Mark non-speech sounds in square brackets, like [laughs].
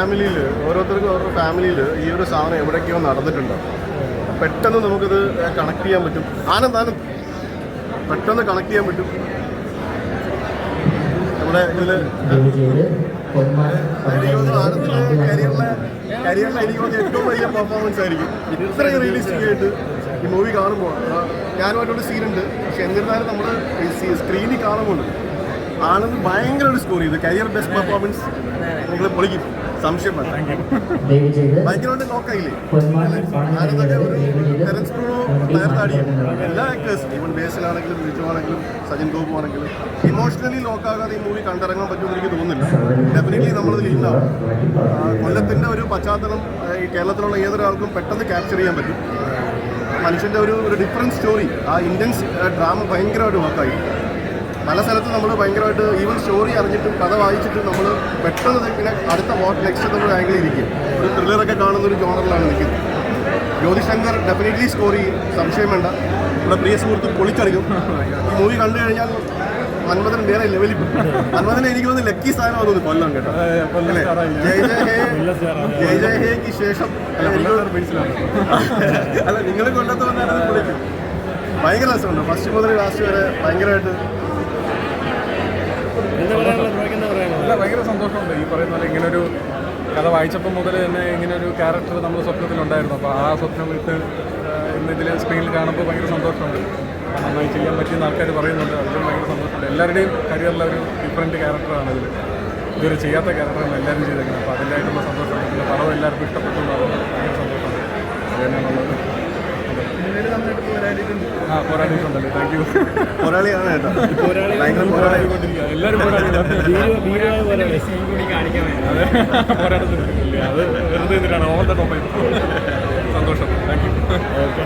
ഫാമിലിയിൽ ഓരോരുത്തർക്കും ഓരോ ഫാമിലിയിൽ ഈ ഒരു സാധനം എവിടേക്കോ നടന്നിട്ടുണ്ടോ. പെട്ടെന്ന് നമുക്കിത് കണക്ട് ചെയ്യാൻ പറ്റും. ആനന്ദ് ആനന്ദ്. പെട്ടെന്ന് കണക്ട് ചെയ്യാൻ പറ്റും. നമ്മുടെ ഇതിൽ കരിയറിലെ കരിയറിലെ എനിക്ക് തോന്നുന്നു ഏറ്റവും വലിയ പെർഫോമൻസ് ആയിരിക്കും. ഇത്രയും റിയലിസ്റ്റിക് ആയിട്ട് ഈ മൂവി കാണുമ്പോൾ. ഞാനും ഞാനുമായിട്ടൊരു സീനുണ്ട് പക്ഷെ എന്നിരുന്നാലും നമ്മൾ സ്ക്രീനിൽ കാണുമ്പോൾ ആനന്ദ് ഭയങ്കര ഒരു സ്കോർ ചെയ്തു. കരിയർ ബെസ്റ്റ് പെർഫോമൻസ് നിങ്ങൾ പൊളിക്കും. സംശയം വേണ്ട. ഭയങ്കരമായിട്ട് നോക്കായില്ലേ ആനന്ദൊക്കെ ഒരു ടെറൻസ് ബ്രൂണോ തകർത്താടിയും എല്ലാ ആക്ടേഴ്സ് ഇവൻ ബേസിലാണെങ്കിലും റിജു ആണെങ്കിലും സജിൻ ഗോപു ആണെങ്കിലും ഇമോഷണലി നോക്കാകാതെ ഈ മൂവി കണ്ടിറങ്ങാൻ പറ്റുമെന്ന് എനിക്ക് തോന്നുന്നില്ല. ഡെഫിനറ്റ്ലി നമ്മളതിൽ ഇന്നാവും ആ, കൊല്ലത്തിന്റെ ഒരു പശ്ചാത്തലം ഈ കേരളത്തിലുള്ള ഏതൊരാൾക്കും പെട്ടെന്ന് ക്യാപ്ചർ ചെയ്യാൻ പറ്റും. മനുഷ്യന്റെ ഒരു ഒരു ഡിഫറന്റ് സ്റ്റോറി ആ ഇന്ത്യൻ ഡ്രാമ ഭയങ്കരമായിട്ട് വർക്കായി പല സ്ഥലത്തും നമ്മൾ ഭയങ്കരമായിട്ട് ഈവൻ സ്റ്റോറി അറിഞ്ഞിട്ടും കഥ വായിച്ചിട്ടും നമ്മൾ പെട്ടെന്ന് പിന്നെ അടുത്ത വാട്ട് നെക്സ്റ്റ് നമ്മൾ ആംഗിൾ ഇരിക്കും. ഒരു ത്രില്ലറൊക്കെ കാണുന്ന ഒരു ജോണറിലാണ് നിൽക്കുന്നത്. ജ്യോതിശങ്കർ ഡെഫിനറ്റ്ലി സ്കോർ ചെയ്യും. സംശയം വേണ്ട. നമ്മുടെ പ്രിയ സുഹൃത്ത് പൊളിച്ചടിക്കും. ഈ മൂവി കണ്ടു കഴിഞ്ഞാൽ മന്മഥൻ വേറെ ലെവലിൽ പോകും. മന്മഥനെ എനിക്ക് തോന്നുന്നു ലക്കി സ്ഥാനം തോന്നുന്നു. കൊല്ലം കേട്ടോ. അല്ലേ? ജയ് ജയ് ഹേ. ജയ് ജയ് ഹേക്ക് ശേഷം. അല്ല, നിങ്ങൾ കൊല്ലത്ത് വന്നാൽ ഭയങ്കര രസമുണ്ട്. ഫസ്റ്റ് മുതൽ ലാസ്റ്റ് വരെ ഭയങ്കരമായിട്ട് അല്ല ഭയങ്കര സന്തോഷമുണ്ട് ഈ പറയുന്ന പോലെ ഇങ്ങനെ ഒരു കഥ വായിച്ചപ്പോൾ മുതൽ തന്നെ ഇങ്ങനെ ഒരു ക്യാരക്ടർ നമ്മുടെ സ്വപ്നത്തിലുണ്ടായിരുന്നു. അപ്പോൾ ആ സ്വപ്നം വിട്ട് ഇന്ന് ഇതിൽ സ്ക്രീനിൽ കാണുമ്പോൾ ഭയങ്കര സന്തോഷമുണ്ട്. നന്നായി ചെയ്യാൻ പറ്റിയെന്ന് ആൾക്കാർ പറയുന്നുണ്ട്. അതിലും ഭയങ്കര സന്തോഷമുണ്ട്. എല്ലാവരുടെയും കരിയറിലെ ഒരു ഡിഫറെന്റ് ക്യാരക്ടറാണ് ഇതിൽ ഇതൊരു ചെയ്യാത്ത ക്യാരക്ടറാണ് എല്ലാവരും ചെയ്തേക്കുന്നത്. അപ്പോൾ അതിന്റെതായിട്ടുള്ള സന്തോഷമുണ്ട്. പിന്നെ എല്ലാവർക്കും ഇഷ്ടപ്പെട്ടു ഭയങ്കര സന്തോഷമുണ്ട് അത് ആ പോരാടിയിട്ടുണ്ടല്ലോ. താങ്ക് യു പോരാളിയാണ് കേട്ടോ. ഭയങ്കര പോരാളി. എല്ലാവരും [laughs] അതെ. പോരാട്ടത്തില്ല അത് വെറുതെ എന്തിനാണ് ഓൺ ദ ടോപ്പ് സന്തോഷം. Thank you okay okay